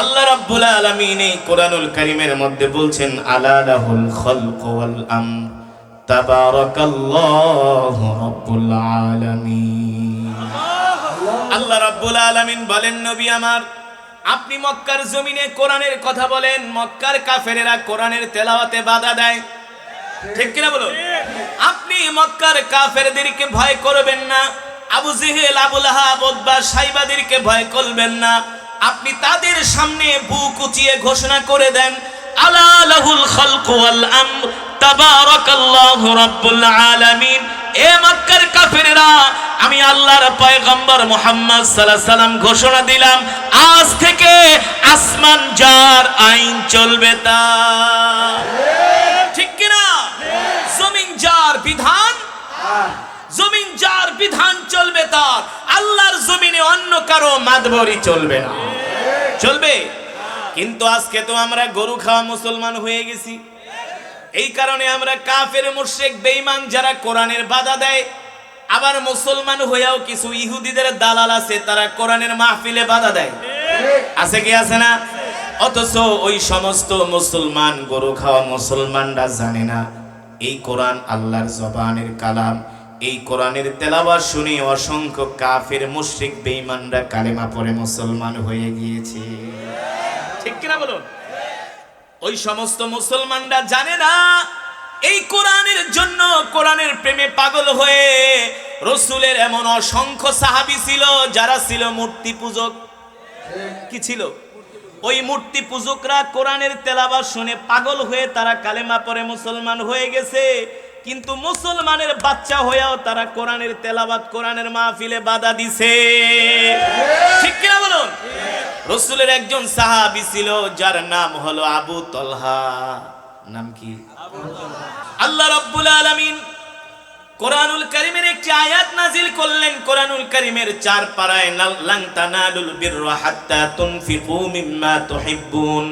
আল্লাহ রাব্বুল আলামিন এই কোরআনুল কারীমের মধ্যে বলছেন, আলা লাহুল খালক ওয়াল আমর তাবারাকাল্লাহু রাব্বুল আলামিন। আল্লাহ রাব্বুল আলামিন বলেন, নবী আমার, আপনি মক্কার জমিনে কোরআনের কথা বলেন, মক্কার কাফেরেরা কোরআনের তেলাওয়াতে বাধা দেয়। ঠিক কিনা বলুন? আপনি মক্কার কাফেরদেরকে ভয় করবেন না, আবু জেহেল, আবুল আহাব সাইবাদেরকে ভয় করবেন না আপনি তাদের সামনে বুক উঁচিয়ে ঘোষণা করে দেন, আলা লাহুল খালকু আমি আল্লাহর পয়গম্বর মুহাম্মদ সাল্লাম ঘোষণা দিলাম, আজ থেকে আসমান যার আইন চলবে তা। ঠিক কিনা? জমিন যার বিধান, জমিন যার বিধান চলবে তার। আল্লাহর জমিনে অন্য কারও মাদবরি চলবে না। চলবে? কিন্তু আজকে তো আমরা গরু খাওয়া মুসলমান হয়ে গেছি। এই কারণে আমরা কাফের, মুশরিক, বেঈমান যারা কোরআনের বাধা দেয়, আবার মুসলমান হয়েও কিছু ইহুদিদের দালাল আছে, তারা কোরআনের মাহফিলে বাধা দেয়। আছে কি আছে না? অথচ ওই সমস্ত মুসলমান গরু খাওয়া মুসলমানরা জানে না। এই কোরআন আল্লাহর জবানের কালাম। এই কোরআনের তেলাওয়াত শুনে অসংখ্য কাফের, মুশরিক, বেঈমানরা কালেমা পরে মুসলমান হয়ে গিয়েছে। ঠিক কিনা বলুন? ওই সমস্ত মুসলমানরা জানে না, এই কোরআনের জন্য কোরআনের প্রেমে পাগল হয়ে রসুলের এমন অসংখ্য সাহাবি ছিল, যারা ছিল মূর্তি পূজক। কি ছিল? ওই মূর্তি পূজকরা কোরআনের তেলাবাস শুনে পাগল হয়ে তারা কালেমা পরে মুসলমান হয়ে গেছে। কিন্তু মুসলমানের বাচ্চা হয়েও তারা কোরআনের তেলাবাত কোরআনের মাহফিলে বাধা দিছে। ঠিক কিনা বলুন? রসুলের একজন সাহাবি ছিল, যার নাম হলো আবু তলহা। নাম কি? আল্লাহ রাব্বুল আলামিন কোরআনুল কারীমের একটি আয়াত নাজিল করলেন। কোরআনুল কারীমের চার পারায় লাং তানালুল বিররা হাত্তা তুনফিকু মিম্মা তুহিব্বুন।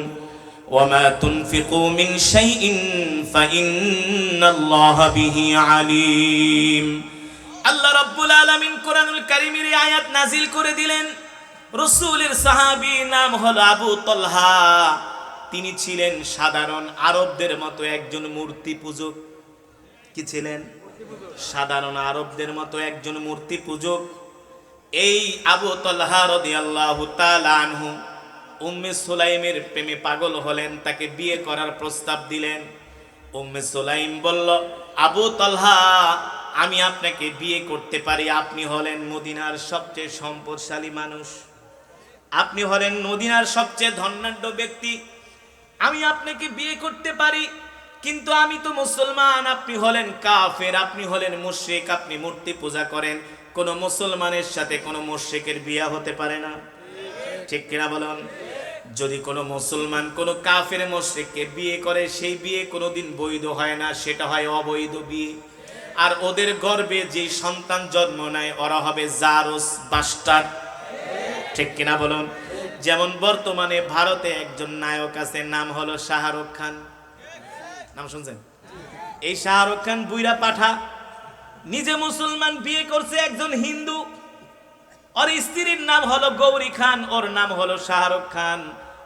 ওয়ামা তুনফিকু মিন শাইইন ফাইন্নাল্লাহা বিহি আলিম আল্লাহ রাব্বুল আলামিন কোরআনুল কারীমের আয়াত নাজিল করে দিলেন। রসুলের সাহাবী নাম হলো আবু তলহা। তিনি ছিলেন সাধারণ আরবদের মতো একজন মূর্তি পূজক। কি ছিলেন? সাধারণ আরবদের মতো একজন মূর্তি পূজক। এই আবু তলহা রাদিয়াল্লাহু তাআলা আনহু উম্মে সুলাইমের প্রেমে পাগল হলেন, তাকে বিয়ে করার প্রস্তাব দিলেন। উম্মে সুলাইম বলল, আবু তলহা, আমি আপনাকে বিয়ে করতে পারি। আপনি হলেন মদিনার সবচেয়ে সম্পদশালী মানুষ। আপনি হলেন মদিনার সবচেয়ে ধনাঢ্য ব্যক্তি। আমি আপনাকে বিয়ে করতে পারি, কিন্তু আমি তো মুসলমান। আপনি হলেন কাফের, আপনি হলেন মুশরিক, আপনি মূর্তি পূজা করেন। কোন মুসলমানের সাথে কোনো মুশরিকের বিয়া হতে পারে না। ঠিক কিনা বলুন? যদি কোনো মুসলমান, কোনো কাফের মুশরিককে বিয়ে করে, সেই বিয়ে কোনোদিন বৈধ হয় না, সেটা হয় অবৈধ বিয়ে। আর ওদের গর্বে যে সন্তান জন্ম নেয়, ওরা হবে জারস বাস্টার ঠিক কিনা বলুন? যেমন বর্তমানে ভারতে একজন নায়ক আছে, নাম হলো শাহরুখ খান। নাম শুনছেন? এই শাহরুখ খান বুইরা পাঠা, নিজে মুসলমান বিয়ে করছে একজন হিন্দু। ওর স্ত্রীর নাম হলো গৌরী খান ওর নাম হলো শাহরুখ খান।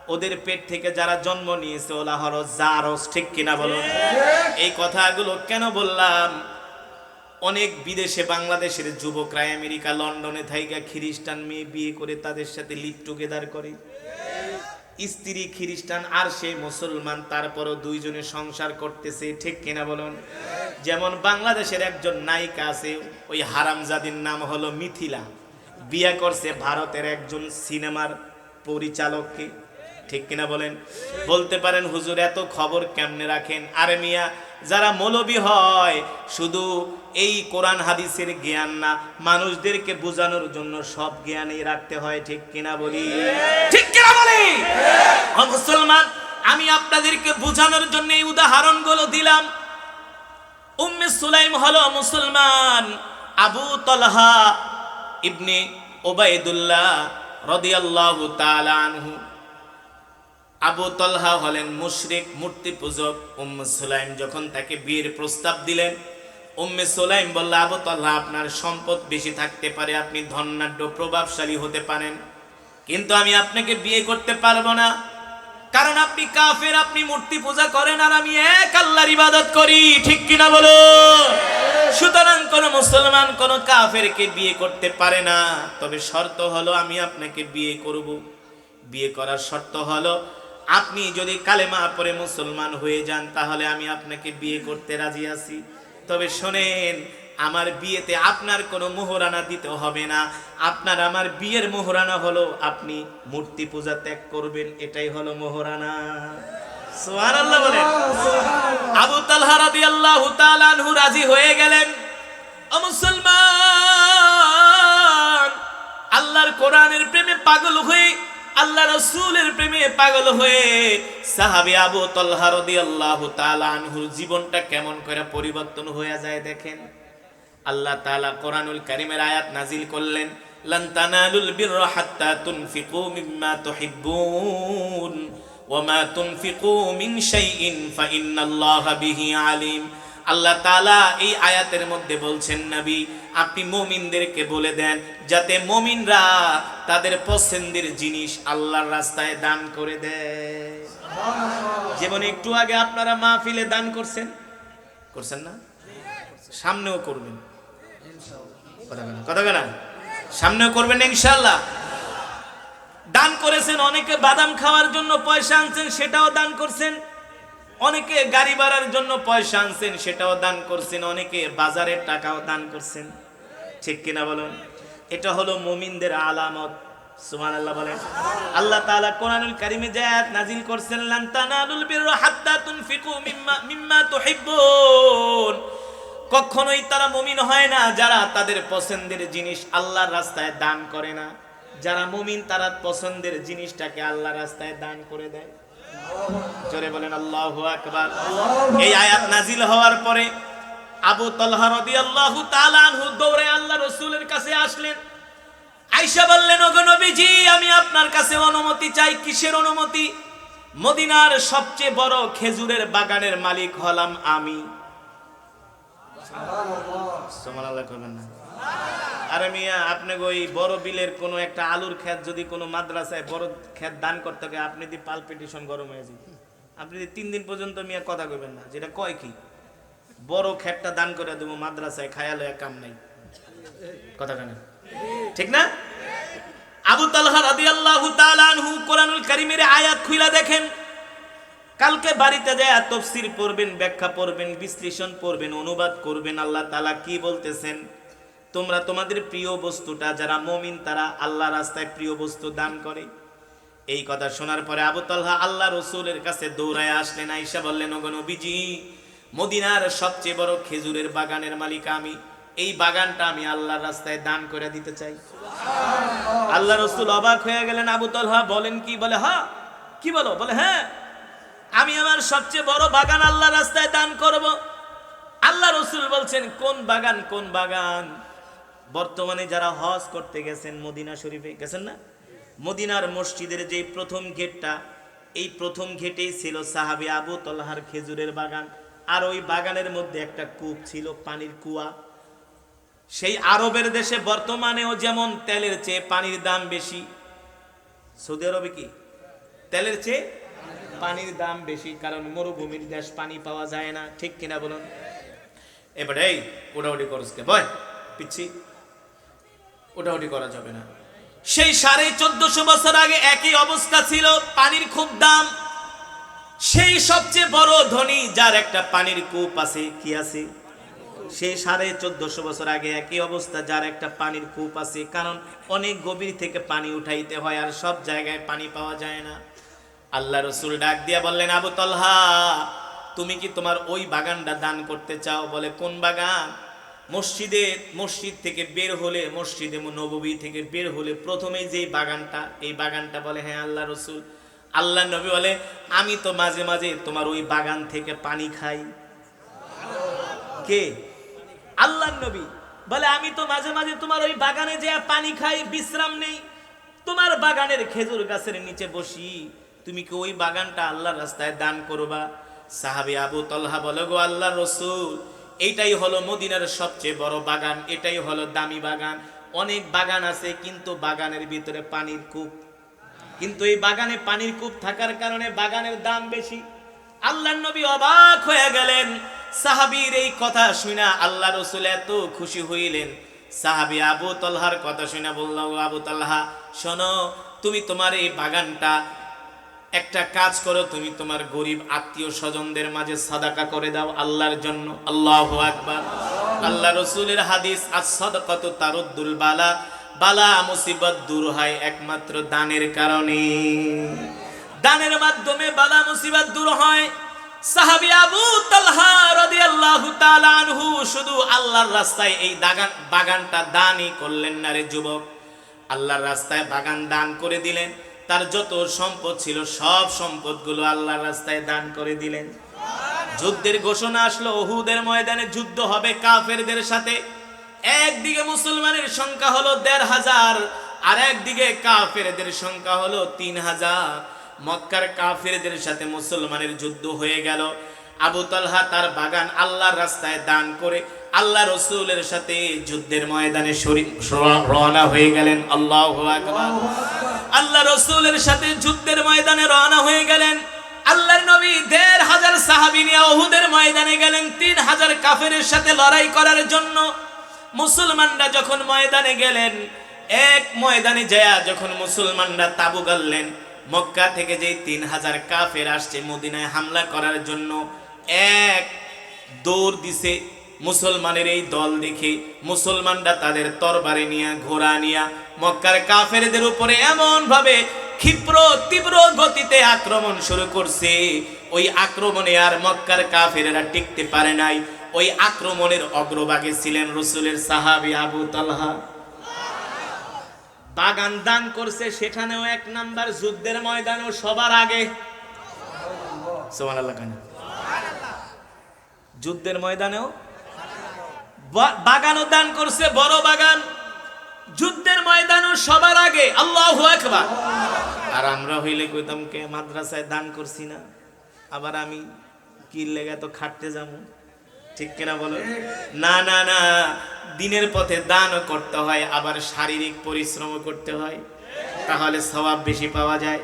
ওদের পেট থেকে যারা জন্ম নিয়েছে ওলা হলো জারস ঠিক কিনা বলুন? এই কথাগুলো কেন বললাম? অনেক বিদেশে বাংলাদেশের যুবকরা আমেরিকা লন্ডনে থাইকা খ্রিস্টান মেয়ে বিয়ে করে তাদের সাথে লিভ টুগেদার করে। স্ত্রী খ্রিস্টান আর সে মুসলমান তারপরও দুইজনে সংসার করতেছে ঠিক কিনা বলুন? যেমন বাংলাদেশের একজন নায়িকা আছে ওই হারামজাদির নাম হলো মিথিলা। বিয়ে করছে ভারতের একজন সিনেমার পরিচালককে। ঠিক কিনা বলেন? বলতে পারেন, হুজুর, এত খবর কেমনে রাখেন? আরে মিয়া, যারা মৌলবী হয়, শুধু এই কোরআন হাদিসের জ্ঞান না, মানুষদেরকে বোঝানোর জন্য সব জ্ঞানই রাখতে হয়, ঠিক কিনা বলি? ঠিক কিনা বলি? মুসলমান, আমি আপনাদেরকে বোঝানোর জন্য এই উদাহরণগুলো দিলাম। উম্মে সুলাইম হলো মুসলমান, আবু তলহা ইবনে ওবায়দুল্লাহ রদিয়াল্লাহু তাআলা আনহু। আবু তলহা হলেন মুশরিক, মূর্তি পূজক উম্মে সুলাইম। যখন তাকে বিয়ের প্রস্তাব দিলেন, উম্মে সুলাইম বলল, আবু তলহা, আপনার সম্পদ বেশি থাকতে পারে, আপনি ধনাঢ্য প্রভাবশালী হতে পারেন। কিন্তু আমি আপনাকে বিয়ে করতে পারব না। কারণ আপনি কাফের, আপনি মূর্তি পূজা করেন আর আমি এক আল্লাহর ইবাদত করি। ঠিক কিনা বলো? সুতরাং কোন মুসলমান, কোন কাফেরকে বিয়ে করতে পারে না। তবে শর্ত হলো, আমি আপনাকে বিয়ে করব। বিয়ে করার শর্ত হলো, আপনি যদি কালেমা পরে মুসলমান হয়ে যান, তাহলে আমি আপনাকে বিয়ে করতে রাজি আছি। তবে শোনেন, আমার বিয়েতে আপনার কোনো মোহরানা দিতে হবে না। আপনার আমার বিয়ের মোহরানা হলো, আপনি মূর্তি পূজা ত্যাগ করবেন, এটাই হলো মোহরানা। আবু আনহু রাজি হয়ে গেলেন। প্রেমে পাগল হয়ে আল্লাহ রসুলের প্রেমে পাগল হয়ে আবু জীবনটা কেমন করে পরিবর্তন হয়ে যায় দেখেন। আল্লাহ তাআলা কোরআনুল কারীমের আয়াত নাজিল করলেন, লান তানালুল বিররা হাত্তা তুনফিকু তুহিব্বুন। ওয়ামা তুনফিকু মিন শাইইন ফাইন্নাল্লাহা বিহি আলিম আল্লাহ তালা এই আয়াতের মধ্যে বলছেন নবী আপনি মুমিনদেরকে বলে দেন যাতে মুমিনরা তাদের পছন্দের জিনিস আল্লাহর রাস্তায় দান করে দেয়। যেমন একটু আগে আপনারা মাহফিলে দান করছেন? করছেন না? সামনেও করবেন। কথা বলেন, কথা। সামনেও করবেন ইনশাল্লাহ দান করেছেন, অনেকে বাদাম খাওয়ার জন্য পয়সা আনছেন, সেটাও দান করছেন। অনেকে গাড়ি ভাড়ার জন্য পয়সা আনছেন, সেটাও দান করছেন। অনেকে বাজারের টাকাও দান করছেন। ঠিক কিনা বলুন? এটা হলো মুমিনদের আলামত। সুবহানাল্লাহ বলেন। আল্লাহ তাআলা কারীমে নাজিল করছেন মিম্মা কখনোই তারা মুমিন হয় না যারা তাদের পছন্দের জিনিস আল্লাহর রাস্তায় দান করে না। যারা মুমিন, তারা পছন্দের জিনিসটাকে আল্লাহ রাস্তায় দান করে দেয়। জোরে বলেন, আল্লাহু আকবার। এই আয়াত নাজিল হওয়ার পরে আবু তালহা রাদিয়াল্লাহু তাআলা আনহু দৌড়ে আল্লাহ রসুলের কাছে আসলেন। আয়েশা বললেন, ওগো নবীজি, আমি আপনার কাছে অনুমতি চাই। কিসের অনুমতি? মদিনার সবচেয়ে বড় খেজুরের বাগানের মালিক হলাম আমি। সুবহানাল্লাহ। করবেন না। আরে মিয়া, আপনি ওই বড় বিলের কোনো একটা আলুর যদি কোনো মাদ্রাসায় বড় দান করতে আপনি পালপিটিশন গরম হয়ে আপনি তিন দিন পর্যন্ত মিয়া কথা কইবেন না, যেটা কয় কি? বড় দান করে দেবো, মাদ্রাসায় কাম নাই। কথা কেন ঠিক না? আবু তালহা কোরআনুল আয়াত দেখেন। কালকে বাড়িতে যায়, তফসির পড়বেন, ব্যাখ্যা পড়বেন, বিশ্লেষণ পড়বেন, অনুবাদ করবেন, আল্লাহ তাআলা কি বলতেছেন? তোমরা তোমাদের প্রিয় বস্তুটা, যারা মমিন, তারা আল্লাহ রাস্তায় প্রিয় বস্তু দান করে। এই কথা শোনার পরে আবু তালহা আল্লাহ রসুলের কাছে দৌড়ায় আসলেন আইসা বললেন নবীজি, মদিনার সবচেয়ে বড় খেজুরের বাগানের মালিক আমি। এই বাগানটা আমি আল্লাহর রাস্তায় দান করে দিতে চাই। আল্লাহ রসুল অবাক হয়ে গেলেন, আবু তালহা বলেন, কি? বলে, হা, কি বলো? বলে হ্যাঁ আমি আমার সবচেয়ে বড় বাগান আল্লাহ রাস্তায় দান করব। আল্লাহ রসুল বলছেন, কোন বাগান কোন বাগান? বর্তমানে যারা হজ করতে গেছেন মদিনা শরীফে, গেছেন না? মদিনার মসজিদের যে প্রথম গেটটা, এই প্রথম গেটেই ছিল সাহাবি আবু তল্লাহার খেজুরের বাগান। আর ওই বাগানের মধ্যে একটা কূপ ছিল, পানির কুয়া। সেই আরবের দেশে বর্তমানেও যেমন তেলের চেয়ে পানির দাম বেশি। সৌদি আরবে কি? তেলের চেয়ে পানির দাম বেশি, কারণ মরুভূমির দেশ পানি পাওয়া যায় না। ঠিক কিনা বলুন? এবারে এই ওটাউটি করসকে বয়, পিচ্ছি। ওটাউটি করা যাবে না। সেই সাড়ে চোদ্দশো বছর আগে একই অবস্থা ছিল, পানির খুব দাম। সেই সবচেয়ে বড় ধনী, যার একটা পানির কূপ আছে, কি আছে? সেই সাড়ে চোদ্দশো বছর আগে একই অবস্থা, যার একটা পানির কূপ আছে। কারণ অনেক গভীর থেকে পানি উঠাইতে হয় আর সব জায়গায় পানি পাওয়া যায় না। আল্লাহ রসুল ডাক দিয়া বললেন, আবু তলহা, তুমি কি তোমার ওই বাগানটা দান করতে চাও? বলে, কোন বাগান? মসজিদে, মসজিদ থেকে বের হলে, মসজিদে নববী থেকে বের হলে প্রথমে যে বাগানটা, এই বাগানটা বলে হ্যাঁ আল্লাহ রসুল। আল্লাহ নবী বলে, আমি তো মাঝে মাঝে তোমার ওই বাগান থেকে পানি খাই। কে? আল্লাহ নবী বলে, আমি তো মাঝে মাঝে তোমার ওই বাগানে যে পানি খাই, বিশ্রাম নেই। তোমার বাগানের খেজুর গাছের নিচে বসি। তুমি কি ওই বাগানটা আল্লাহর রাস্তায় দান করবা? সাহাবি আবু তলহা বলে, গো আল্লাহ রসুল এইটাই হলো মদিনার সবচেয়ে বড় বাগান, এটাই হলো দামি বাগান। অনেক বাগান আছে, কিন্তু বাগানের ভিতরে পানির কূপ। কিন্তু এই বাগানে পানির কূপ থাকার কারণে বাগানের দাম বেশি। আল্লাহ নবী অবাক হয়ে গেলেন। সাহাবীর এই কথা শুনে আল্লাহ রসুল এত খুশি হইলেন। সাহাবি আবু তলহার কথা শুনে বলল আবু তালহা, শোনো, তুমি তোমার এই বাগানটা একটা কাজ করো, তুমি তোমার গরিব আত্মীয় স্বজনদের মাঝে সাদাকা করে দাও আল্লাহর জন্য। আল্লাহ আকবার। আল্লাহ রসুলের হাদিস আসাদকাত তারুদ্দুল বালা। বালা মুসিবত দূর হয় একমাত্র দানের কারণে। দানের মাধ্যমে বালা মুসিবত দূর হয়। সাহাবী আবু তালহা রাদিয়াল্লাহু তাআলা শুধু আল্লাহর রাস্তায় এই দাগান, বাগানটা দানই করলেন না রে যুবক। আল্লাহর রাস্তায় বাগান দান করে দিলেন। তার যত সম্পদ ছিল, সব সম্পদগুলো আল্লাহর রাস্তায় দান করে দিলেন। যুদ্ধের ঘোষণা আসলো ওহুদের ময়দানে যুদ্ধ হবে কাফেরদের সাথে। একদিকে মুসলমানের সংখ্যা হলো দেড় হাজার, আর একদিকে কাফেরদের সংখ্যা হলো তিন হাজার। মক্কার কাফেরদের সাথে মুসলমানের যুদ্ধ হয়ে গেল। আবু তালহা তার বাগান আল্লাহর রাস্তায় দান করে আল্লাহ রসুলের সাথে যুদ্ধের ময়দানে শরীর রওনা হয়ে গেলেন। আল্লাহ আকবার। আল্লাহ রসুলের সাথে যুদ্ধের ময়দানে রওনা হয়ে গেলেন। আল্লাহর নবী দেড় হাজার সাহাবি নিয়ে ওহুদের ময়দানে গেলেন, তিন হাজার কাফেরের সাথে লড়াই করার জন্য। মুসলমানরা যখন ময়দানে গেলেন, এক ময়দানে যায় যখন মুসলমানরা তাবু গাললেন, মক্কা থেকে যেই তিন হাজার কাফের আসছে, মদিনায় হামলা করার জন্য এক দৌড় দিছে মুসলমানের এই দল দেখে মুসলমানরা তাদের তরবারে নিয়ে ঘোড়া নিয়া মক্কার কাফেরদের উপরে এমন ভাবে ক্ষিপ্র তীব্র গতিতে আক্রমণ শুরু করছে। ওই আক্রমণে আর মক্কার কাফেরেরা টিকতে পারে নাই। ওই আক্রমণের অগ্রভাগে ছিলেন রসুলের সাহাবি আবু তালহা। বাগান দান করছে সেখানেও এক নাম্বার যুদ্ধের ময়দানেও সবার আগে। যুদ্ধের ময়দানেও বাগানও দান করছে, বড় বাগান। যুদ্ধের ময়দানও সবার আগে, আল্লাহু আকবার। আর আমরা হইলে কইতাম, কে মাদ্রাসায় দান করছি না, আবার আমি কি লেগে তো খাটতে যাব? ঠিক কিনা বলো? না না না, দিনের পথে দানও করতে হয়, আবার শারীরিক পরিশ্রমও করতে হয়, তাহলে সওয়াব বেশি পাওয়া যায়।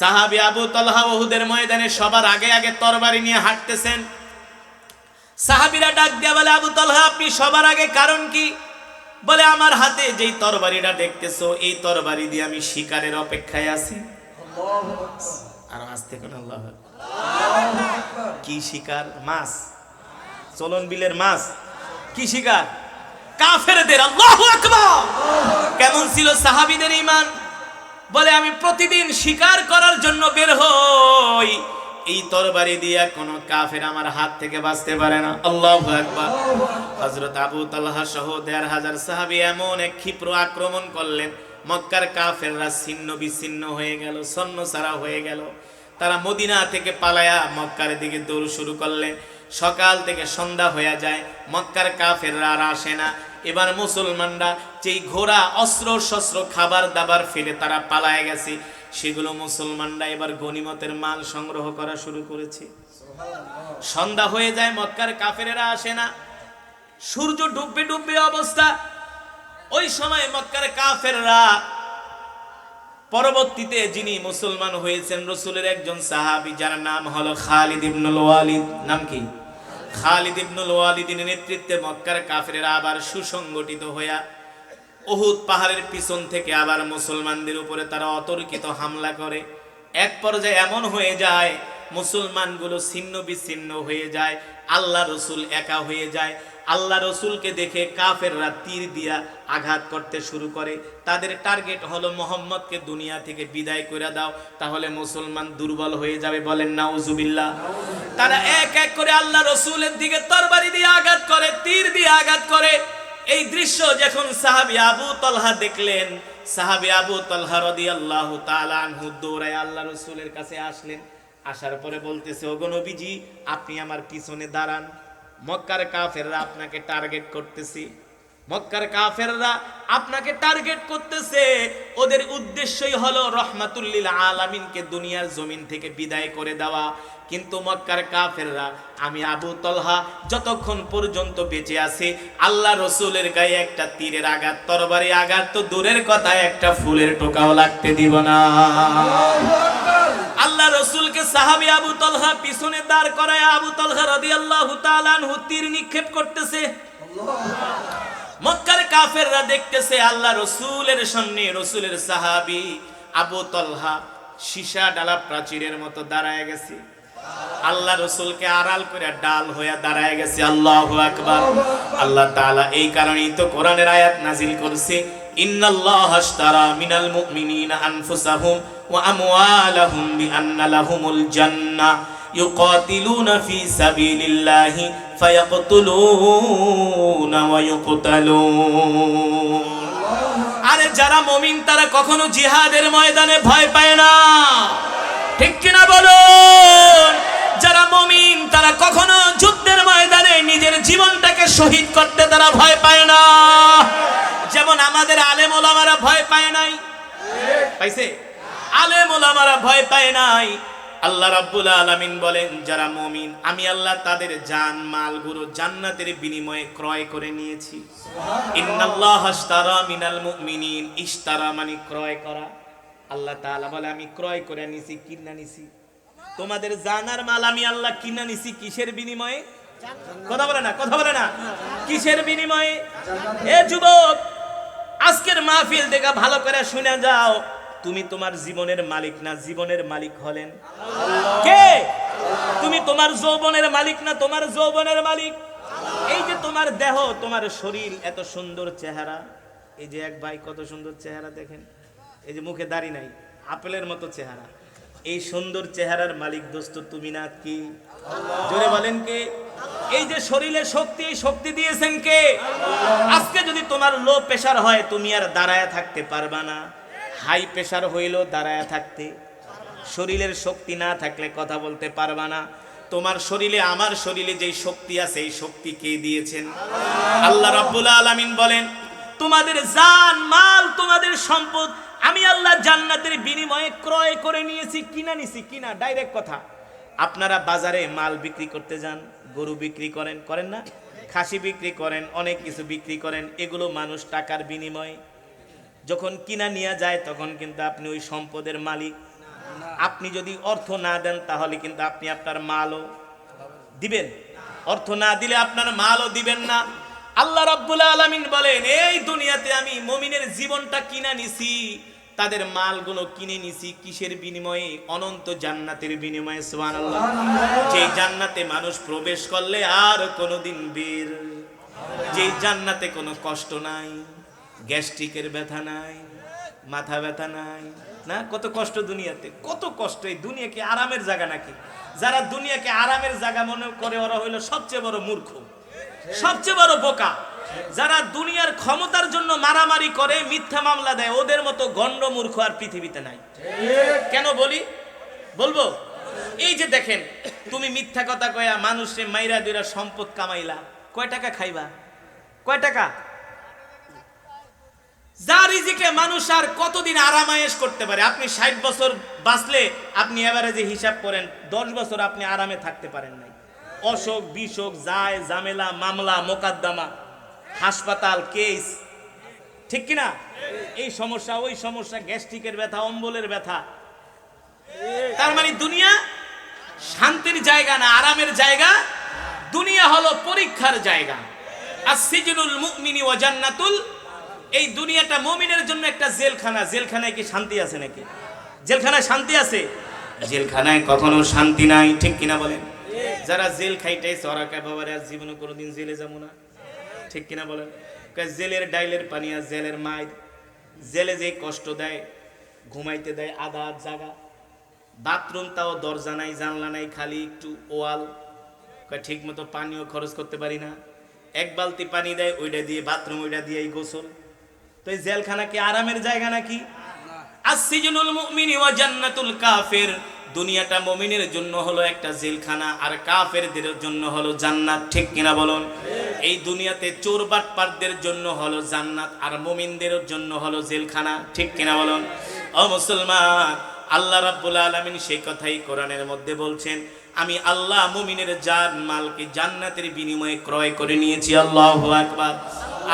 সাহাবি আবু তলহা ওহুদের ময়দানে সবার আগে আগে তরবারি নিয়ে হাঁটতেছেন সাহাবীরা ডাক দিয়া বলে, আবু তলহা, আপনি সবার আগে কারণ কি? বলে, আমার হাতে যেই তরবারিটা দেখতেছো, এই তরবারি দিয়ে আমি শিকারের অপেক্ষায় আছি। আর আসতে কোন আল্লাহ কি শিকার? মাছ। চলন বিলের মাছ। কি শিকার? কাফেরদের। আল্লাহু আকবার। কেমন ছিল সাহাবিদের ইমান? বলে, আমি প্রতিদিন শিকার করার জন্য বের হই। এই তরবারি দিয়া কোনো কাফের আমার হাত থেকে বাঁচতে পারে না। আল্লাহু আকবার। হযরত আবু তালহা সহ দেড় হাজার সাহাবী এমন এক ক্ষিপ্র আক্রমণ করলেন, মক্কার কাফেররা ছিন্ন বিচ্ছিন্ন হয়ে গেল সন্ন সারা হয়ে গেল। তারা মদিনা থেকে পালায়া মক্কার দিকে দৌড় শুরু করলেন সকাল থেকে সন্ধ্যা হয়ে যায়, মক্কার কাফেররা আর আসে না। এবার মুসলমানরা যেই ঘোড়া অস্ত্র শস্ত্র খাবার দাবার ফেলে তারা পালায় গেছে। সেগুলো মুসলমানরা এবার গনিমতের মাল সংগ্রহ করা শুরু করেছে। সন্ধ্যা হয়ে যায়, মক্কার কাফেরেরা আসে না। সূর্য ডুববে ডুববে অবস্থা। ওই সময় মক্কার কাফেররা পরবর্তীতে যিনি মুসলমান হয়েছেন, রসুলের একজন সাহাবি, যার নাম হলো খালিদ ইবনুল ওয়ালিদ। নাম কি? খালিদ ইবনুল ওয়ালিদের নেতৃত্বে মক্কার কাফেরেরা আবার সুসংগঠিত হইয়া ওহুদ পাহাড়ের পিছন থেকে আবার মুসলমানদের উপরে তারা অতর্কিত হামলা করে। এক পর্যায়ে এমন হয়ে যায়, মুসলমানগুলো ছিন্ন বিচ্ছিন্ন হয়ে যায়, আল্লাহ রসুল একা হয়ে যায়। আল্লাহ রসুলকে দেখে কাফেররা তীর দিয়া আঘাত করতে শুরু করে। তাদের টার্গেট হলো, মোহাম্মদকে দুনিয়া থেকে বিদায় করে দাও, তাহলে মুসলমান দুর্বল হয়ে যাবে। বলেন, নাউজুবিল্লাহ। তারা এক এক করে আল্লাহ রসুলের দিকে তরবারি দিয়ে আঘাত করে, তীর দিয়ে আঘাত করে। এই দৃশ্য যখন সাহাবি আবু তলহা দেখলেন, সাহাবি আবু তলহা রদি আল্লাহ দৌড়ায় আল্লাহ রসুলের কাছে আসলেন। আসার পরে বলতেছে, ওগো নবীজি, আপনি আমার পিছনে দাঁড়ান। মক্কার কাফেররা আপনাকে টার্গেট করতেছি। মক্কার কাফেররা আপনাকে টার্গেট করতেছে, ওদের উদ্দেশ্যই হলো রহমাতুল্লিল আলামিনকে দুনিয়ার জমিন থেকে বিদায় করে দেওয়া। কিন্তু মক্কার কাফেররা, আমি আবু তলহা যতক্ষণ পর্যন্ত বেঁচে আছি, আল্লাহ রসুলের গায়ে একটা তীরের আঘাত, তরবারি আঘাত, তো দূরের কথা একটা ফুলের টোকাও লাগতে দিব না। আল্লাহ রসুলকে সাহাবি আবু তলহা পিছনে দাঁড় করায় আবু তলহা তাআলা আনহু তীর নিক্ষেপ করতেছে। মক্কার কাফেররা দেখতেছে আল্লাহ রসুলের সামনে, রসুলের সাহাবি আবু তলহা সীসা ডালা প্রাচীরের মতো দাঁড়ায় গেছে। আল্লাহ রসুলকে আড়াল করে ডাল হয়ে দাঁড়ায় গেছে। আল্লাহ আকবার। আল্লাহ তালা এই কারণেই তো কোরআনের আয়াত নাজিল করছে, ইন্নাল্লাহ আশতারা মিনাল মুমিনিনা আনফুসাহুম ওয়া আমওয়ালাহুম বিআন্না লাহুমুল জান্নাহ ইউকাতিলুনা ফি সাবিলিল্লাহি ফায়াকতুলুনা ওয়া আরে যারা মমিন, তারা কখনো জিহাদের ময়দানে ভয় পায় না। ঠিক কিনা বলুন? যারা মমিন, তারা কখনো যুদ্ধের ময়দানে নিজের জীবনটাকে শহীদ করতে তারা ভয় পায় না। যেমন আমাদের আলেম ওলামারা ভয় পায় নাই। পাইছে? আলেম ওলামারা ভয় পায় নাই। আল্লাহ রাব্বুল আলামিন বলেন যারা মুমিন আমি আল্লাহ তাদের জান মাল গুরু জান্নাতের বিনিময়ে ক্রয় করে নিয়েছি। ইন্নাল্লাহ আশতারা মিনাল মুমিনিন ইশতারা মানে ক্রয় করা। আল্লাহ তাআলা বলে আমি ক্রয় করে নিছি কিনা নিছি। তোমাদের জানার মাল আমি আল্লাহ কিনা নিছি কিসের বিনিময়ে? কথা বলে না কথা বলে না। কিসের বিনিময়ে? এ যুবক আজকের মাহফিল দেখা ভালো করে শুনে যাও। তুমি তোমার জীবনের মালিক না জীবনের মালিক হলেন কে? তুমি তোমার যৌবনের মালিক না তোমার যৌবনের মালিক। এই যে তোমার দেহ তোমার শরীর এত সুন্দর চেহারা। এই যে এক ভাই কত সুন্দর চেহারা দেখেন। এই যে মুখে দাড়ি নাই আপেলের মতো চেহারা। এই সুন্দর চেহারার মালিক দোস্ত তুমি না কি? জোরে বলেন কে? এই যে শরীরে শক্তি এই শক্তি দিয়েছেন কে? আজকে যদি তোমার লো প্রেশার হয় তুমি আর দাঁড়ায় থাকতে পারবা না। হাই প্রেশার হইলেও দাঁড়ায় থাকতে। শরীরের শক্তি না থাকলে কথা বলতে পারবা না। তোমার শরীরে আমার শরীরে যেই শক্তি আছে, এই শক্তি কে দিয়েছেন? আল্লাহ রাব্বুল আলামিন বলেন, তোমাদের জান, মাল, তোমাদের সম্পদ আমি আল্লাহ জান্নাতের বিনিময়ে ক্রয় করে নিয়েছি, কিনা নিছি, কিনা ডাইরেক্ট কথা। আপনারা বাজারে মাল বিক্রি করতে যান, গরু বিক্রি করেন করেন না? খাসি বিক্রি করেন, অনেক কিছু বিক্রি করেন, এগুলো মানুষ টাকার বিনিময়ে যখন কিনা নিয়ে যায় তখন কিন্তু আপনি ওই সম্পদের মালিক। আপনি যদি অর্থ না দেন তাহলে কিন্তু আপনি আপনার মালও দিবেন। অর্থ না দিলে আপনার মালও দিবেন না। আল্লাহ রাব্বুল আলামিন বলেন এই দুনিয়াতে আমি মমিনের জীবনটা কিনা নিছি তাদের মালগুলো কিনে নিছি কিসের বিনিময়ে? অনন্ত জান্নাতের বিনিময়ে সুবহানাল্লাহ। যে জান্নাতে মানুষ প্রবেশ করলে আর কোনোদিন বের। যে জান্নাতে কোনো কষ্ট নাই। গ্যাস্ট্রিকের ব্যথা নাই, মাথা ব্যথা নাই, না? কত কষ্ট দুনিয়াতে, কত কষ্ট এই দুনিয়াকে আরামের জায়গা নাকি? যারা দুনিয়াকে আরামের জায়গা মনে করে ওরা হইল সবচেয়ে বড় মূর্খ, সবচেয়ে বড় বোকা। যারা দুনিয়ার ক্ষমতার জন্য মারামারি করে, মিথ্যা মামলা দেয়, ওদের মতো গণ্ড মূর্খ আর পৃথিবীতে নাই। কেন বলি? বলব? এই যে দেখেন, তুমি মিথ্যা কথা কয়া মানুষে মাইরা দুইরা সম্পদ কামাইলা, কয় টাকা খাইবা? কয় টাকা? যা রিজিকে মানুষ আর কতদিন আরামায়েশ করতে পারে, আপনি ষাট বছর বাঁচলে আপনি এবারে যে হিসাব করেন, দশ বছর আপনি আরামে থাকতে পারেন নাই। অসুখ, বিসুখ, যায় জামেলা মামলা, মোকদ্দমা, হাসপাতাল কেস ঠিক কিনা? এই সমস্যা, ওই সমস্যা, গ্যাস্ট্রিকের ব্যথা, অম্বলের ব্যথা। তার মানে দুনিয়া শান্তির জায়গা না, আরামের জায়গা? দুনিয়া হলো পরীক্ষার জায়গা। আর সিজনুল মুমিনি ওয়া জান্নাতুল এই দুনিয়াটা মুমিনের জন্য একটা জেলখানা। জেলখানায় কি শান্তি আছে নাকি? জেলখানায় শান্তি আছে? জেলখানায় কখনো শান্তি নাই, ঠিক কিনা বলেন? যারা জেল খাইটাইছে ওরা কে বাবারে আর জীবনে কোনোদিন জেলে যাব না। ঠিক কিনা বলেন? জেলের ডাইলের পানি আর জেলের মাইর। জেলে যে কষ্ট দেয়, ঘুমাইতে দেয় আধা জায়গা। বাথরুম তাও দরজা নাই, জানলা নাই, খালি একটু ওয়াল। ঠিক মতো পানিও খরচ করতে পারি না। এক বালতি পানি দেয়, ওইটা দিয়ে, বাথরুম ওইটা দিয়ে গোসল। তো এই জেলখানা কি আরামের জায়গা নাকি? আসিজনুল মুমিনি ওয়া জান্নাতুল কাফির। দুনিয়াটা মমিনের জন্য একটা জেলখানা আর জন্য জান্নাত, ঠিক কিনা বলুন? এই দুনিয়াতে জন্য জান্নাত আর মমিনদের জন্য জেলখানা বলুন? আল্লাহ রাব্বুল আলামিন সেই কথাই কোরআনের মধ্যে বলছেন, আমি আল্লাহ মুমিনের জান মালকে জান্নাতের বিনিময়ে ক্রয় করে নিয়েছি, আল্লাহু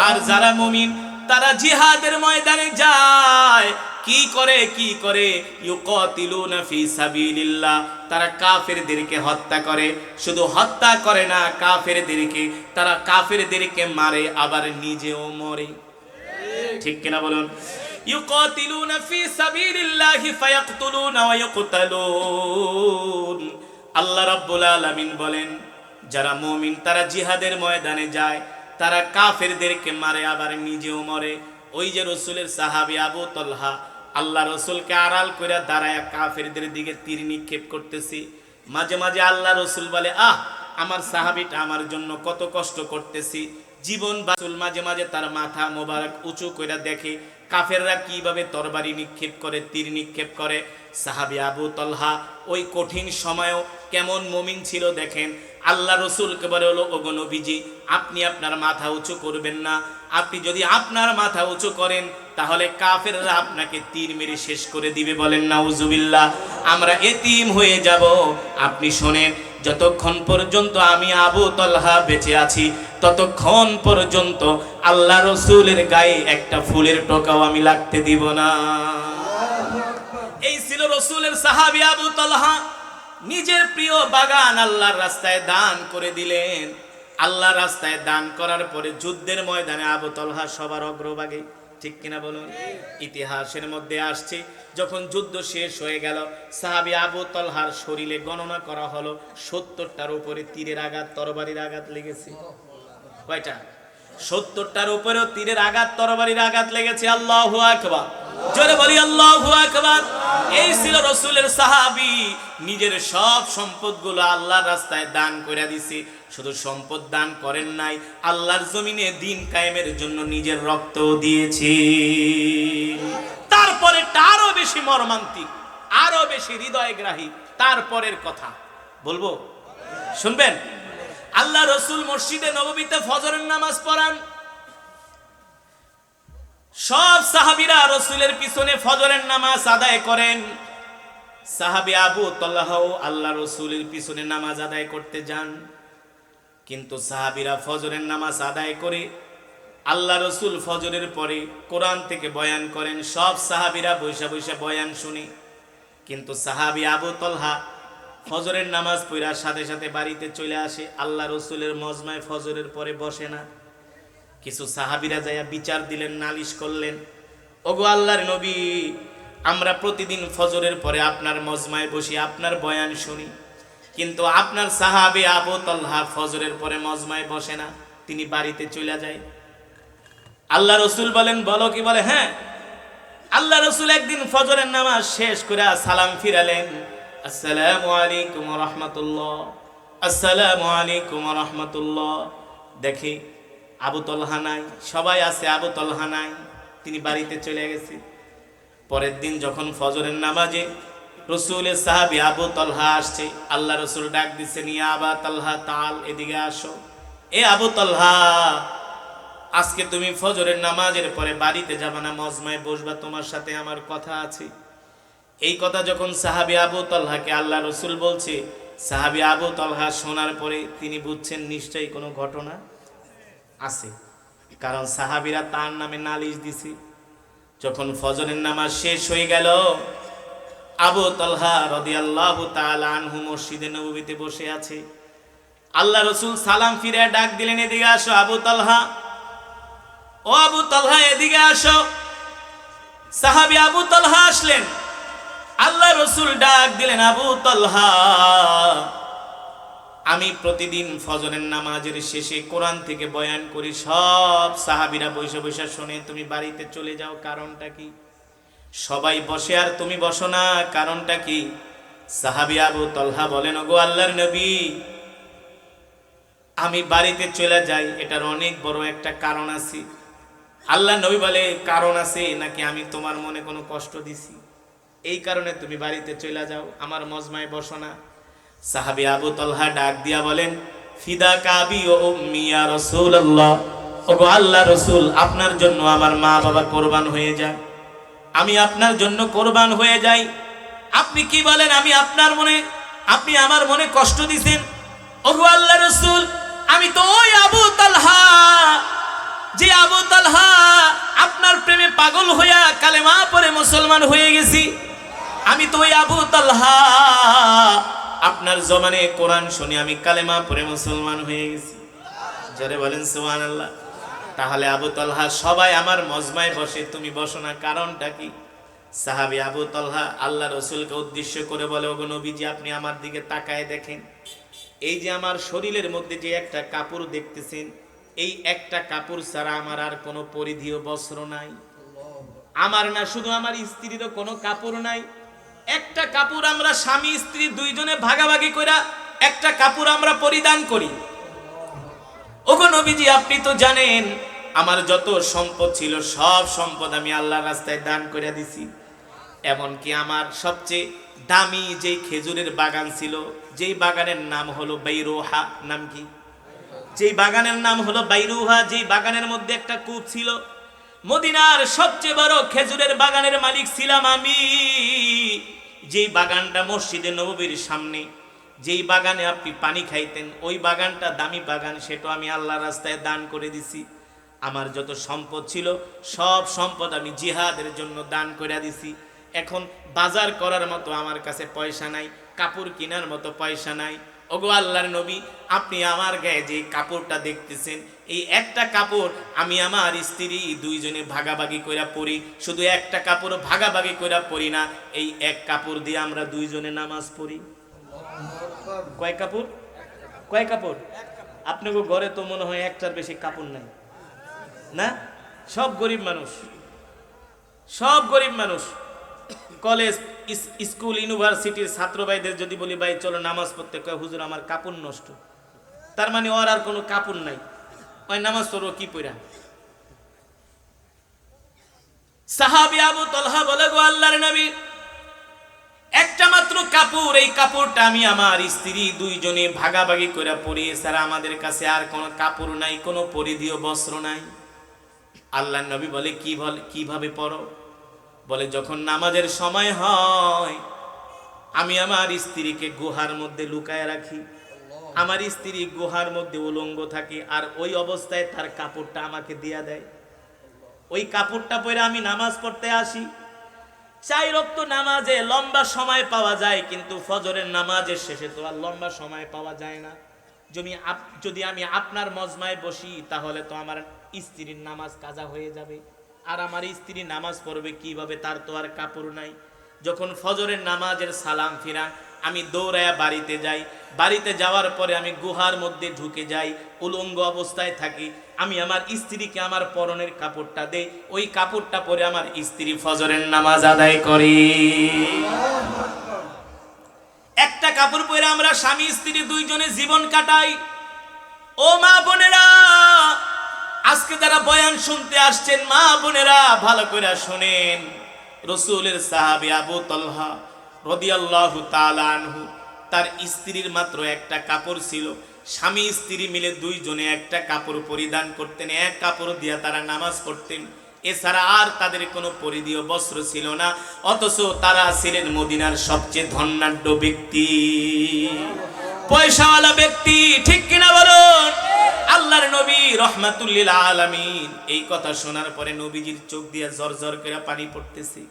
আর যারা মুমিন তারা জিহাদের ময়দানে যায়। কি করে কি করে? ইউকাতিলুনা ফি সাবিলিল্লাহ। তারা কাফেরদেরকে হত্যা করে। শুধু হত্যা করে না, কাফেরদেরকে, তারা কাফেরদেরকে মারে, আবার নিজেও মরে। ঠিক কিনা বলুন? ইউকাতিলুনা ফি সাবিলিল্লাহি আল্লাহ রাব্বুল আলামিন বলেন, যারা মুমিন, তারা জিহাদের ময়দানে যায়। তারা কাফেরদেরকে মারে, আবার নিজেও মরে। ওই যে রসুলের সাহাবী আবু তলহা, আল্লাহ রসুলকে আড়াল করে দাঁড়ায় কাফেরদের দিকে তীর নিক্ষেপ করতেছি। মাঝে মাঝে আল্লাহ রসুল বলে, আহ, আমার সাহাবিটা আমার জন্য কত কষ্ট করতেছি। জীবন বাসুল মাঝে মাঝে তার মাথা মোবারক উঁচু করে দেখে, কাফেররা কীভাবে তরবারি নিক্ষেপ করে, তীর নিক্ষেপ করে? সাহাবি আবু তলহা ওই কঠিন সময়ও কেমন মমিন ছিল দেখেন আল্লাহ রসুলকে বলে হলো ওগো নবীজি আপনি আপনার মাথা উঁচু করবেন না। আপনি যদি আপনার মাথা উঁচু করেন তাহলে কাফেররা আপনাকে তীর মেরে শেষ করে দিবে বলেন না উজুবিল্লাহ আমরা এতিম হয়ে যাব। আপনি শোনেন যতক্ষণ পর্যন্ত আমি আবু তলহা বেঁচে আছি ততক্ষণ পর্যন্ত আল্লাহ রসুলের গায়ে একটা ফুলের টোকাও আমি লাগতে দিব না। এই ছিল রসুলের সাহাবি আবু তলহা। নিজের প্রিয় বাগান আল্লাহর রাস্তায় দান করে দিলেন। আল্লাহর রাস্তায় দান করার পরে যুদ্ধের ময়দানে আবু তলহা সবার অগ্রভাগে, ঠিক কিনা বলুন? ইতিহাসের মধ্যে আসছে, যখন যুদ্ধ শেষ হয়ে গেল, সাহাবি আবু তলহার শরীরে গণনা করা হলো, সত্তরটার উপরে তীরের আঘাত, তরবারির আঘাত লেগেছে। কয়টা? সত্তরটার উপরেও তীরের আঘাত, তরবারির আঘাত লেগেছে, আল্লাহ আকবার। জোরে বলি, আল্লাহু আকবার। এই ছিল রসুলের সাহাবি। নিজের সব সম্পদগুলো আল্লাহর রাস্তায় দান করে দিছে। শুধু সম্পদ দান করেন নাই, আল্লাহর জমিনে দিন কায়েমের জন্য নিজের রক্ত দিয়েছে। তারপরে আরও বেশি মর্মান্তিক, আরও বেশি হৃদয়গ্রাহী, তারপরের কথা। বলব? শুনবেন? আল্লাহ রসুল মসজিদে নবমীতে ফজরের নামাজ পড়ান সব সাহাবিরা রসুলের পিছনে ফজরের নামাজ আদায় করেন। সাহাবি আবু তল্লাহও আল্লাহ রসুলের পিছনে নামাজ আদায় করতে যান। কিন্তু সাহাবিরা ফজরের নামাজ আদায় করে আল্লাহ রসুল ফজরের পরে কোরআন থেকে বয়ান করেন। সব সাহাবিরা বৈশা বৈশা বয়ান শুনি। কিন্তু সাহাবি আবু তলহা ফজরের নামাজ পড়ার সাথে সাথে বাড়িতে চলে আসে। আল্লাহ রসুলের মজমায় ফজরের পরে বসে না। কিছু সাহাবিরা যাইয়া বিচার দিলেন, নালিশ করলেন। ওগো আল্লাহর নবী, আমরা প্রতিদিন ফজরের পরে আপনার মজমায় বসি, আপনার বয়ান শুনি। কিন্তু আপনার সাহাবে আবু তল্হা ফজরের পরে মজমায় বসে না, তিনি বাড়িতে চলে যায়। আল্লাহ রসুল বলেন, বলো কি বলে? হ্যাঁ। আল্লাহ রসুল একদিন ফজরের নামাজ শেষ করে সালাম ফিরালেন। আসসালামু আলাইকুম রহমতুল্লাহ। আসসালামু আলাইকুম রহমতুল্লাহ। দেখি আবু তলহা নাই, সবাই আছে আবু তলহা নাই, তিনি বাড়িতে চলে গেছে। পরের দিন যখন ফজরের নামাজে রসুলের সাহাবি আবু তলহা আসছে, আল্লাহ রসুল ডাক দিচ্ছে নিয়ে আবা তলহা, তাল, এদিকে আসো। এ আবু তলহা, আজকে তুমি ফজরের নামাজের পরে বাড়িতে যাবা না, মজমায় বসবা, তোমার সাথে আমার কথা আছে। এই কথা যখন সাহাবি আবু তলহাকে আল্লাহ রসুল বলছে, সাহাবি আবু তলহা শোনার পরে তিনি বুঝছেন নিশ্চয়ই কোনো ঘটনা। আছে। কারণ সাহাবিরা তার নামে নালিশ দিছে। যখন ফজরের নামাজ শেষ হয়ে গেল, আবু তলহা রদি আল্লাহ আনহু মসজিদে নবীতে বসে আছে। আল্লাহ রসুল সালাম ফিরে ডাক দিলেন, এদিকে আসো আবু তলহা। ও আবু তলহা, এদিকে আসো। সাহাবি আবু তলহা আসলেন। আল্লাহ রসুল ডাক দিলেন, আবু তলহা। আমি প্রতিদিন ফজরের নামাজের শেষে কোরআন থেকে বয়ান করি, সব সাহাবিরা বসে বসে শুনে, তুমি বাড়িতে চলে যাও, কারণটা কি? সবাই বসে, আর তুমি বসো না, কারণটা কি? সাহাবি আবু তলহা বলেন গো আল্লাহর নবী, আমি বাড়িতে চলে যাই, এটার অনেক বড় একটা কারণ আছে। আল্লাহ নবী বলে, কারণ আছে, নাকি আমি তোমার মনে কোনো কষ্ট দিছি? এই কারণে তুমি বাড়িতে চলে যাও, আমার মজমায় বসো না। সাহাবি আবু তলহা ডাক দিয়া বলেন, ফিদা কাবি ও মিয়া রসুল আল্লাহ ওগো আল্লাহ রসুল, আপনার জন্য আমার মা বাবা কোরবান হয়ে যায়। আমি আপনার জন্য কোরবান হয়ে যাই। আপনি কি বলেন, আমি আপনার মনে, আপনি আমার মনে কষ্ট দিছেন? ওগো আল্লাহ রসুল, আমি তো ওই আবু তালহা, যে আবু তালহা আপনার প্রেমে পাগল হইয়া কালেমা পরে মুসলমান হয়ে গেছি। আমি তো ওই আবু তালহা আপনার জমানে কোরআন শুনে আমি কালেমা পরে মুসলমান হয়ে গেছি। যারে বলেন সুবহান আল্লাহ তাহলে আবু তলহা সবাই আমার মজমায় বসে, তুমি বসো না, কারণটা কি? সাহাবি আবু তলহা আল্লাহ রসুলকে উদ্দেশ্য করে বলে, ওগো নবীজি, আপনি আমার দিকে তাকায় দেখেন। এই যে আমার শরীরের মধ্যে যে একটা কাপড় দেখতেছেন, এই একটা কাপড় ছাড়া আমার আর কোনো পরিধীয় বস্ত্র নাই। আমার না শুধু আমার স্ত্রীরও কোনো কাপড় নাই একটা কাপড় আমরা স্বামী, স্ত্রী দুইজনে ভাগাভাগি কইরা একটা কাপড় আমরা পরিধান করি। ওগো নবীজি, আপনি তো জানেন, আমার যত সম্পদ ছিল, সব সম্পদ আমি আল্লাহর রাস্তায় দান করে দিছি। এমনকি আমার সবচেয়ে দামি যেই খেজুরের বাগান ছিল, যেই বাগানের নাম হলো বাইরোহা, নাম কি? যেই বাগানের নাম হলো বাইরুহা, যেই বাগানের মধ্যে একটা কূপ ছিল মদিনার সবচেয়ে বড় খেজুরের বাগানের মালিক ছিলাম আমি। যেই বাগানটা মসজিদে নববীর সামনে, যেই বাগানে আপনি পানি খাইতেন, ওই বাগানটা দামি বাগান, সেটা আমি আল্লাহ রাস্তায় দান করে দিছি। আমার যত সম্পদ ছিল, সব সম্পদ আমি জিহাদের জন্য দান করে দিছি। এখন বাজার করার মতো আমার কাছে পয়সা নাই, কাপড় কেনার মতো পয়সা নাই। ওগো আল্লাহর নবী, আপনি আমার গায়ে যে কাপড়টা দেখতেছেন এই একটা কাপড় আমি আমার স্ত্রী দুইজনে ভাগাভাগি কইরা পড়ি শুধু একটা কাপড় ভাগাভাগি কইরা পড়ি না, এই এক কাপড় দিয়ে আমরা দুইজনে নামাজ পড়ি। কয় কাপড়? কয় কাপড়? আপনাকে ঘরে তো মনে হয় একটার বেশি কাপড় নাই। না? সব গরিব মানুষ। সব গরিব মানুষ। কলেজ স্কুল, ইউনিভার্সিটির ছাত্র ভাইদের যদি বলি, ভাই, চলো নামাজ পড়তে। কয়, হুজুর, আমার কাপড় নষ্ট। তার মানে ওর আর কোনো কাপড় নাই। ওই নামাজ পড়ব, কি পড়া সাহাবি আবু তলহা বলে, গো আল্লাহর নবী, একটা মাত্র কাপড়, এই কাপড়টা আমি আমার স্ত্রী দুইজনে ভাগাভাগি করে পরি এছাড়া আমাদের কাছে আর কোনো কাপড় নাই, কোনো পরিধীয় বস্ত্র নাই। আল্লাহ নবী বলে, কি বলে, কীভাবে পড়ো বলে, যখন নামাজের সময় হয়, আমি আমার স্ত্রীকে গুহার মধ্যে লুকায় রাখি। আমার স্ত্রী গুহার মধ্যে উলঙ্গ থাকে আর ওই অবস্থায় তার কাপড়টা আমাকে দিয়া দেয়। ওই কাপড়টা পরে আমি নামাজ পড়তে আসি। চাই রক্ত নামাজে লম্বা সময় পাওয়া যায়, কিন্তু ফজরের নামাজের শেষে তো আর লম্বা সময় পাওয়া যায় না। যদি যদি আমি আপনার মজমায় বসি, তাহলে তো আমার স্ত্রীর নামাজ কাজা হয়ে যাবে। আর আমার স্ত্রী নামাজ পড়বে কীভাবে, তার তো আর কাপড় নাই। যখন ফজরের নামাজের সালাম ফিরা আমি দৌড়ায়া বাড়িতে যাই। বাড়িতে যাওয়ার পরে আমি গুহার মধ্যে ঢুকে যাই, উলঙ্গ অবস্থায় থাকি। আমি আমার স্ত্রীকে আমার পরনের কাপড়টা দেই। ওই কাপড়টা পরে আমার স্ত্রী ফজরের নামাজ আদায় করি। একটা কাপড় পরে আমরা স্বামী, স্ত্রী দুইজনে জীবন কাটাই। ও মা বোনেরা, আজকে যারা বয়ান শুনতে আসছেন, মা বোনেরা ভালো করে শোনেন। রসুলের সাহাবি আবু তলহা রদিয়াল্লাহু আনহু, তার স্ত্রীর মাত্র একটা কাপড় ছিল। স্বামী স্ত্রী মিলে দুইজনে একটা কাপড় পরিধান করতেন, এক কাপড় দিয়া তারা নামাজ পড়তেন। এছাড়া আর তাদের কোনো পরিধীয় বস্ত্র ছিল না, অথচ তারা ছিলেন মদিনার সবচেয়ে ধন্যাঢ্য ব্যক্তি। পয়সাওয়ালা ব্যক্তি, ঠিক কিনা বলুন? আল্লাহর নবী রহমাতুল্লিল আলামিন। এই কথা শোনার পরে নবীজির চোখ দিয়ে জর জর করে পানি পড়তেছে।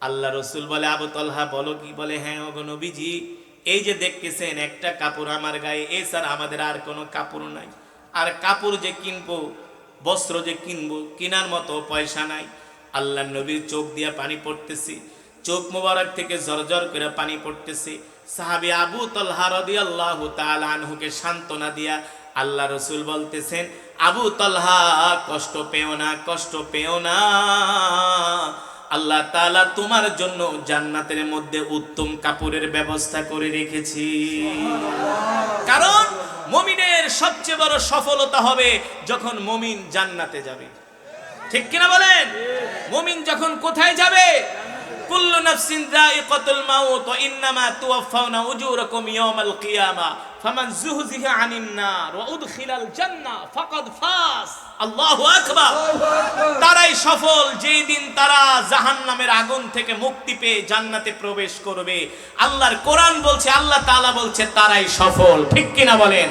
আল্লাহ রসুল বলে, আবু তলহা, বলো কি? বলে হ্যাঁ ওগো নবীজি, এই যে দেখতেছেন একটা কাপড় আমার গায়ে এছাড়া আমাদের আর কোনো কাপড় নাই। আর কাপড় যে কিনবো, বস্ত্র যে কিনবো, কেনার মতো পয়সা নাই। আল্লাহ নবীর চোখ দিয়ে পানি পড়তেছে। চোখ মোবারক থেকে জর্জর করে পানি পড়তেছে। সাহাবি আবু তলহা রাদিয়াল্লাহু তাআলা আনহুকে সান্ত্বনা দিয়া আল্লাহ রসুল বলতেছেন আবু তলহা কষ্ট পেও না কষ্ট পেও না। আল্লাহ তাআলা তোমার জন্য জান্নাতের মধ্যে উত্তম কাপড়ের ব্যবস্থা করে রেখেছি। কারণ মমিনের সবচেয়ে বড় সফলতা হবে যখন মমিন জান্নাতে যাবে। ঠিক কিনা বলেন? মমিন যখন কোথায় যাবে? কুল্লু নাফসিন যায়িকাতুল মাউত ওয়া ইন্নামা তুওয়াফাউনা উজুরাকুম ইয়াওমাল কিয়ামা ফামান যুহজিহা আনিন নার ওয়া উদখিলাল জান্নাহ ফাকাদ ফাস। আল্লাহু আকবার। তারাই সফল যেই দিন তারা জাহান্নামের আগুন থেকে মুক্তি পেয়ে জান্নাতে প্রবেশ করবে। আল্লাহর কোরআন বলছে আল্লাহ তাআলা বলছে তারাই সফল। ঠিক কিনা বলেন?